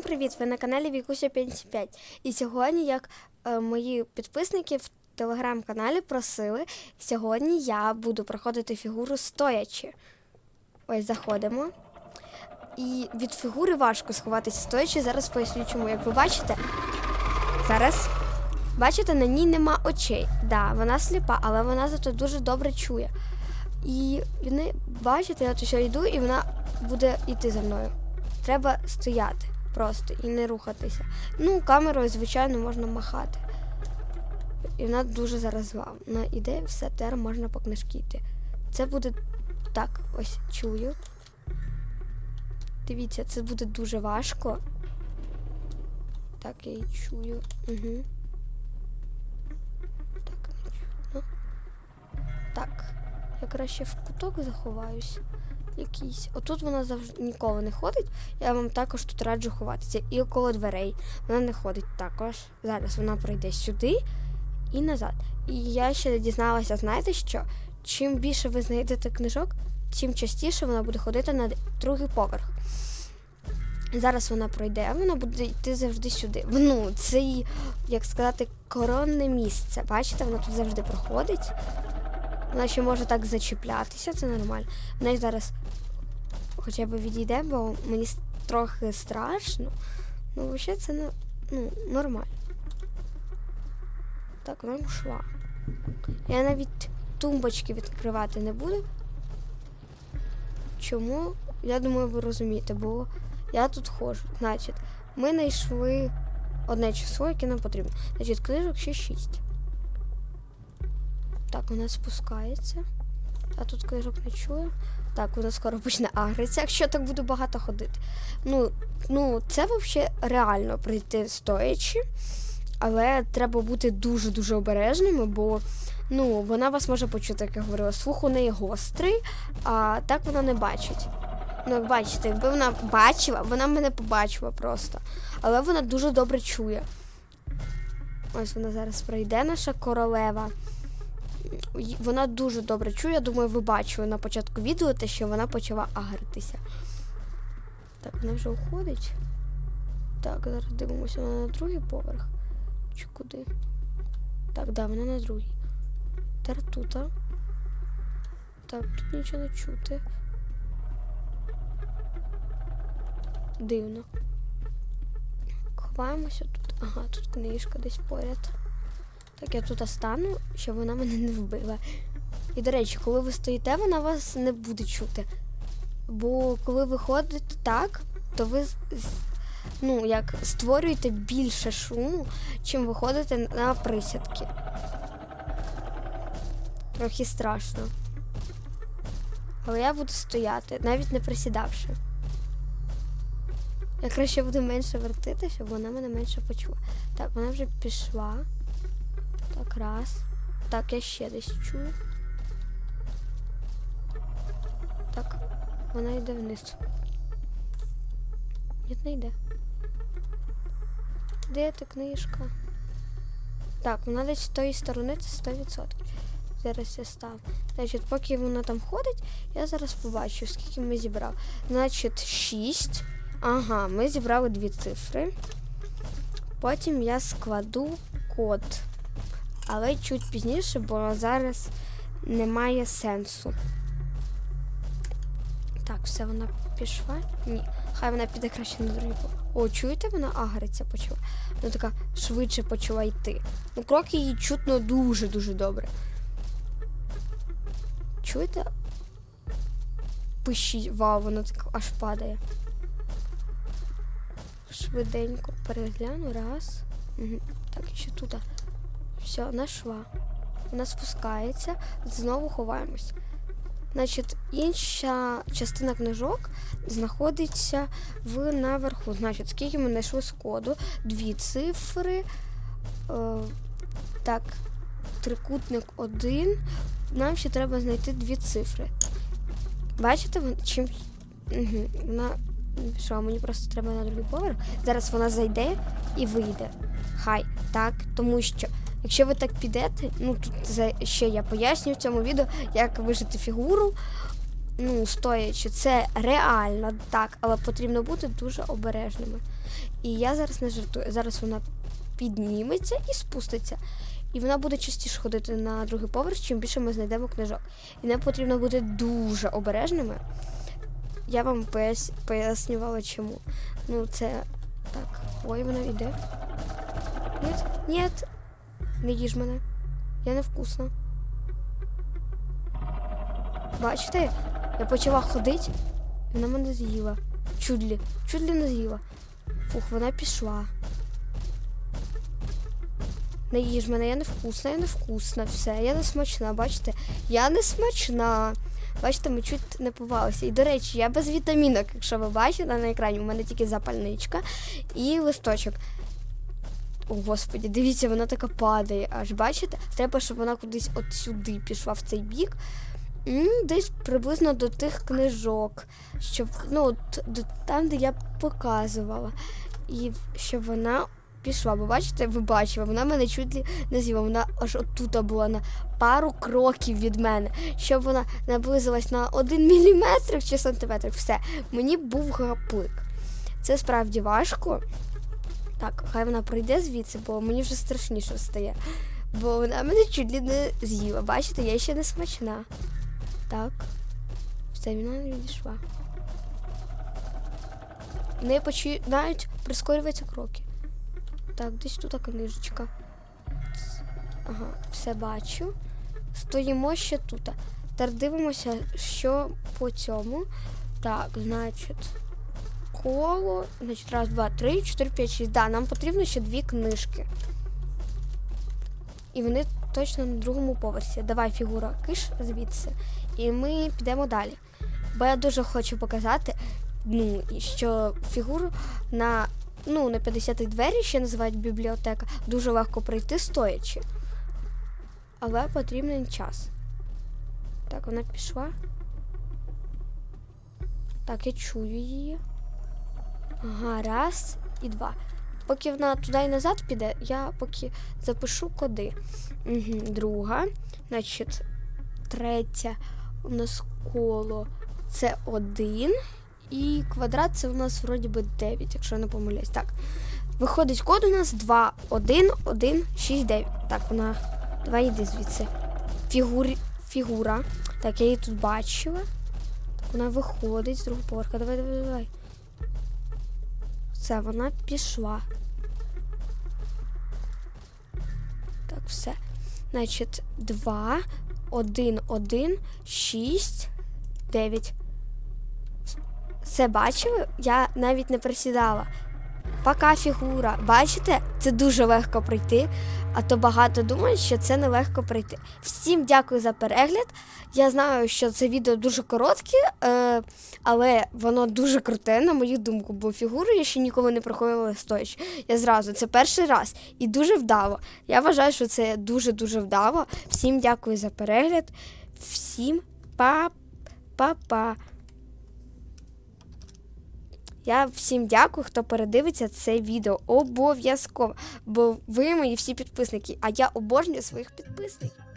Всім привіт! Ви на каналі Вікуся 55. І сьогодні, як е, мої підписники в телеграм-каналі просили, сьогодні я буду проходити фігуру стоячи. Ось заходимо. І від фігури важко сховатися стоячи. Зараз поясню чому. Як ви бачите, зараз бачите, на ній нема очей. Да, вона сліпа, але вона зато дуже добре чує. І бачите, я тут що йду, і вона буде йти за мною. Треба стояти просто і не рухатися. Ну, камерою, звичайно, можна махати. І вона дуже зараз. Вона іде, все, тепер можна по книжки. Це буде так, ось чую. Дивіться, це буде дуже важко. Так, я її чую. Угу. Так, не чутно. Так. Я краще в куток заховаюсь. Якийсь. Отут вона завжди ніколи не ходить. Я вам також тут раджу ховатися. І около дверей. Вона не ходить також. Зараз вона пройде сюди і назад. І я ще дізналася, знаєте що? Чим більше ви знайдете книжок, тим частіше вона буде ходити на другий поверх. Зараз вона пройде, вона буде йти завжди сюди. Ну, це її, як сказати, коронне місце. Бачите, вона тут завжди проходить. Вона ще може так зачіплятися, це нормально. Вона зараз хоча б відійде, бо мені трохи страшно. Ну, взагалі це ну, нормально. Так, вона йшла. Я навіть тумбочки відкривати не буду. Чому? Я думаю, ви розумієте, бо я тут ходжу. Значить, ми знайшли одне число, яке нам потрібно. Значить, книжок ще шість. Так, вона спускається. А тут книжок не чую. Так, вона скоро почне агритися, якщо так буду багато ходити. Ну, ну це взагалі реально прийти стоячи, але треба бути дуже-дуже обережними, бо ну, вона вас може почути, як я говорила, слух у неї гострий, а так вона не бачить. Ну, бачите, якби вона бачила, вона мене побачила просто. Але вона дуже добре чує. Ось вона зараз пройде, наша королева. Вона дуже добре чує. Я думаю, ви бачили на початку відео те, що вона почала агритися. Так, вона вже уходить. Так, зараз дивимося, вона на другий поверх. Чи куди? Так, да, вона на другий. Тепер тут. Так, тут нічого не чути. Дивно. Ховаємося тут. Ага, тут книжка десь поряд. Так, я тут стану, щоб вона мене не вбила. І, до речі, коли ви стоїте, вона вас не буде чути. Бо коли ви ходите так, то ви ну, як створюєте більше шуму, чим ви ходите на присядки. Трохи страшно. Але я буду стояти, навіть не присідавши. Я краще буду менше вертити, щоб вона мене менше почула. Так, вона вже пішла. Так, раз. Так, я ще десь чую. Так, вона йде вниз. Ні, не йде. Де та книжка? Так, вона десь з тої сторони, це 100%. Зараз я ставлю. Значить, поки вона там ходить, я зараз побачу, скільки ми зібрали. Значить, 6. Ага, ми зібрали дві цифри. Потім я складу код. Але чуть пізніше, бо зараз немає сенсу. Так, все, вона пішла? Ні. Хай вона піде краще на другий. О, чуєте, вона агриться почала. Вона така швидше почала йти. Ну, кроки її чутно дуже-дуже добре. Чуєте? Пищить, вау, вона так аж падає. Швиденько перегляну. Раз. Угу. Так, ще тут. Все, нашла. Вона спускається, знову ховаємось. Значить, інша частина книжок знаходиться в наверху. Значить, скільки ми знайшли з коду? Дві цифри. Е, так, трикутник один. Нам ще треба знайти дві цифри. Бачите, чим. Угу, вона що, мені просто треба на другий поверх. Зараз вона зайде і вийде. Хай, так, тому що якщо ви так підете, ну тут ще я поясню в цьому відео, як вижити фігуру. ну, стоячи, це реально так, але потрібно бути дуже обережними. І я зараз не жартую. Зараз вона підніметься і спуститься. І вона буде частіше ходити на другий поверх, чим більше ми знайдемо книжок. І нам потрібно бути дуже обережними. Я вам пояс... пояснювала чому. Ну, це так. Ой, вона йде. Ні, ні, не їж мене. Я не вкусна. Бачите, я почала ходити, і вона мене з'їла. Чудлі. Чудлі не з'їла. Фух, вона пішла. Не їж мене, я не вкусна, я не вкусна, все, я не смачна, бачите? Я не смачна. Бачите, ми чуть не повалися. І, до речі, я без вітамінок, якщо ви бачите на екрані, у мене тільки запальничка і листочок. О, господі, дивіться, вона така падає. Аж бачите? Треба, щоб вона кудись от сюди пішла в цей бік. Десь приблизно до тих книжок, щоб ну до там, де я показувала. І щоб вона пішла. Бо бачите, ви бачили, вона мене чуть не з'їла. Вона аж отут була на пару кроків від мене. Щоб вона наблизилась на один міліметр чи сантиметр. Все, мені був гаплик. Це справді важко. Так, хай вона пройде звідси, бо мені вже страшніше стає. Бо вона мене чуть ли не з'їла. Бачите, я ще не смачна. Так. Все, вона не відійшла. В неї починають прискорюватися кроки. Так, десь тут книжечка. Ага, все бачу. Стоїмо ще тут. Тепер дивимося, що по цьому. Так, значить, коло. Значить, раз, два, три, чотири, п'ять, шість. Да, нам потрібно ще дві книжки. І вони точно на другому поверсі. Давай, фігура, киш звідси. І ми підемо далі. Бо я дуже хочу показати, ну, що фігуру на, ну, на 50 двері, ще називають бібліотека, дуже легко пройти стоячи. Але потрібен час. Так, вона пішла. Так, я чую її. Ага, раз і два. Поки вона туди і назад піде, я поки запишу коди. Угу, друга, значить, третя у нас коло це один. І квадрат це у нас вроді би 9, якщо я не помиляюсь. Так. Виходить код у нас 2, 1, 1, 6, 9. Так, вона. Давай йди звідси. Фігурі... Фігура. Так, я її тут бачила. Так, вона виходить з другого поверха. Давай, давай, давай. Все, вона пішла. Так, все. Значить, 2, 1, 1, 6, 9. Все бачили? Я навіть не присідала. Пока фігура. Бачите? Це дуже легко пройти, а то багато думають, що це нелегко пройти. Всім дякую за перегляд. Я знаю, що це відео дуже коротке, е, але воно дуже круте, на мою думку, бо фігуру я ще ніколи не проходила стоячи. Я зразу, це перший раз і дуже вдало. Я вважаю, що це дуже-дуже вдало. Всім дякую за перегляд. Всім па-па-па. Я всім дякую, хто передивиться це відео. Обов'язково. Бо ви мої всі підписники, а я обожнюю своїх підписників.